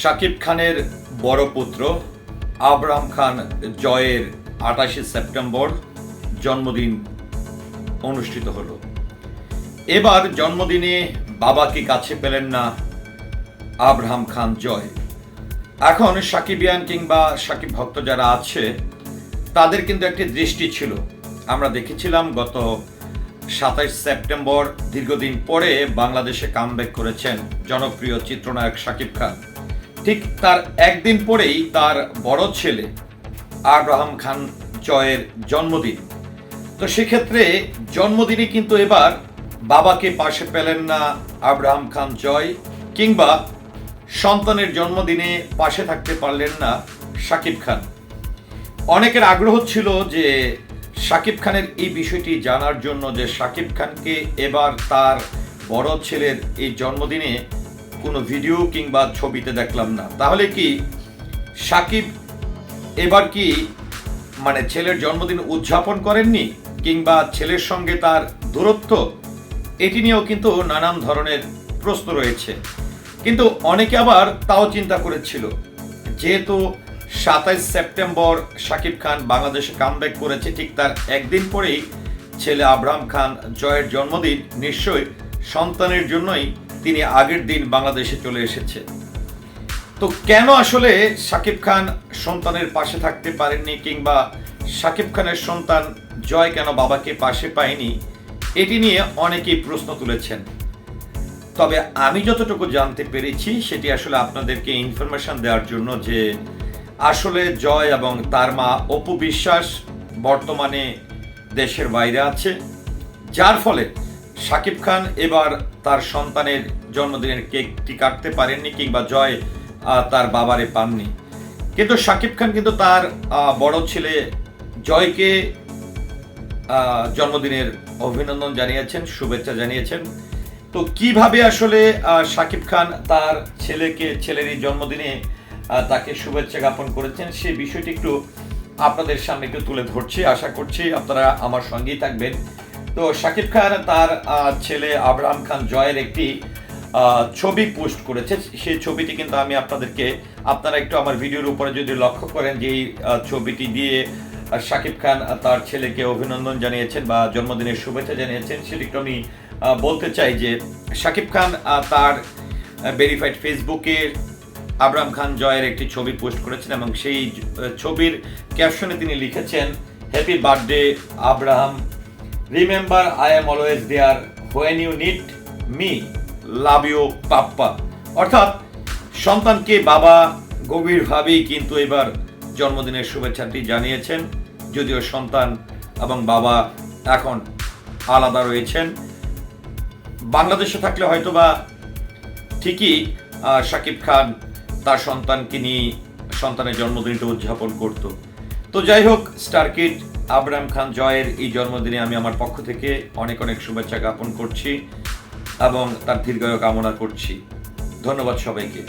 শাকিব খানের বড় পুত্র আবরাম খান জয়ের আটাশে সেপ্টেম্বর জন্মদিন অনুষ্ঠিত হলো। এবার জন্মদিনে বাবাকে কাছে পেলেন না আব্রাহাম খান জয়। এখন সাকিবিয়ান কিংবা সাকিব ভক্ত যারা আছে, তাদের কিন্তু একটি দৃষ্টি ছিল। আমরা দেখেছিলাম গত সাতাইশ সেপ্টেম্বর দীর্ঘদিন পরে বাংলাদেশে কামব্যাক করেছেন জনপ্রিয় চিত্রনায়ক সাকিব খান। ঠিক তার একদিন পরেই তার বড় ছেলে আব্রাহাম খান জয়ের জন্মদিন। তো সেক্ষেত্রে জন্মদিনে কিন্তু এবার বাবাকে পাশে পেলেন না আব্রাহাম খান জয় কিংবা সন্তানের জন্মদিনে পাশে থাকতে পারলেন না শাকিব খান। অনেকের আগ্রহ ছিল যে শাকিব খানের এই বিষয়টি জানার জন্য যে শাকিব খানকে এবার তার বড় ছেলের এই জন্মদিনে কোনো ভিডিও কিংবা ছবিতে দেখলাম না। তাহলে কি সাকিব এবার কি মানে ছেলের জন্মদিন উদযাপন করেননি কিংবা ছেলের সঙ্গে তার দূরত্ব? এটি নিয়েও কিন্তু নানান ধরনের প্রশ্ন রয়েছে। কিন্তু অনেকে আবার তাও চিন্তা করেছিল, যেহেতু সাতাইশ সেপ্টেম্বর শাকিব খান বাংলাদেশে কামব্যাক করেছে, ঠিক তার একদিন পরেই ছেলে আব্রাহাম খান জয়ের জন্মদিন নিশ্চয়ই সন্তানের জন্যই তিনি আগের দিন বাংলাদেশে চলে এসেছে। তো কেন আসলে শাকিব খান সন্তানের পাশে থাকতে পারেননি কিংবা শাকিব খানের সন্তান জয় কেন বাবাকে পাশে পায়নি, এটি নিয়ে অনেকেই প্রশ্ন তুলেছেন। তবে আমি যতটুকু জানতে পেরেছি, সেটি আসলে আপনাদেরকে ইনফরমেশন দেওয়ার জন্য যে আসলে জয় এবং তার মা অপু বিশ্বাস বর্তমানে দেশের বাইরে আছে, যার ফলে শাকিব খান এবার তার সন্তানের জন্মদিনের কেকটি কাটতে পারেননি কিংবা জয় তার বাবারে পাননি। কিন্তু শাকিব খান কিন্তু তার বড় ছেলে জয়কে জন্মদিনের অভিনন্দন জানিয়েছেন, শুভেচ্ছা জানিয়েছেন। তো কীভাবে আসলে শাকিব খান তার ছেলেকে ছেলের এই জন্মদিনে তাকে শুভেচ্ছা জ্ঞাপন করেছেন সেই বিষয়টি একটু আপনাদের সামনে একটু তুলে ধরছি। আশা করছি আপনারা আমার সঙ্গেই থাকবেন। তো শাকিব খান তার ছেলে আবরাম খান জয়ের একটি ছবি পোস্ট করেছে। সেই ছবিটি কিন্তু আমি আপনাদেরকে, আপনারা একটু আমার ভিডিওর উপরে যদি লক্ষ্য করেন যে এই ছবিটি দিয়ে শাকিব খান তার ছেলেকে অভিনন্দন জানিয়েছেন বা জন্মদিনের শুভেচ্ছা জানিয়েছেন, সেটি একটু আমি বলতে চাই যে শাকিব খান তার ভেরিফাইড ফেসবুকে আবরাম খান জয়ের একটি ছবি পোস্ট করেছেন এবং সেই ছবির ক্যাপশনে তিনি লিখেছেন happy birthday Abraham remember I am always there when you need me love you papa অর্থাৎ, সন্তানকে বাবা গভীরভাবেই কিন্তু এবার জন্মদিনের শুভেচ্ছাটি জানিয়েছেন। যদিও সন্তান এবং বাবা এখন আলাদা রয়েছেন। বাংলাদেশে থাকলে হয়তোবা ঠিকই শাকিব খান তার সন্তানকে নিয়ে সন্তানের জন্মদিনটা উদযাপন করত। তো যাই হোক, স্টার কিড আবরাম খান জয়ের এই জন্মদিনে আমি আমার পক্ষ থেকে অনেক অনেক শুভেচ্ছা জ্ঞাপন করছি এবং তার দীর্ঘায়ু কামনা করছি। ধন্যবাদ সবাইকে।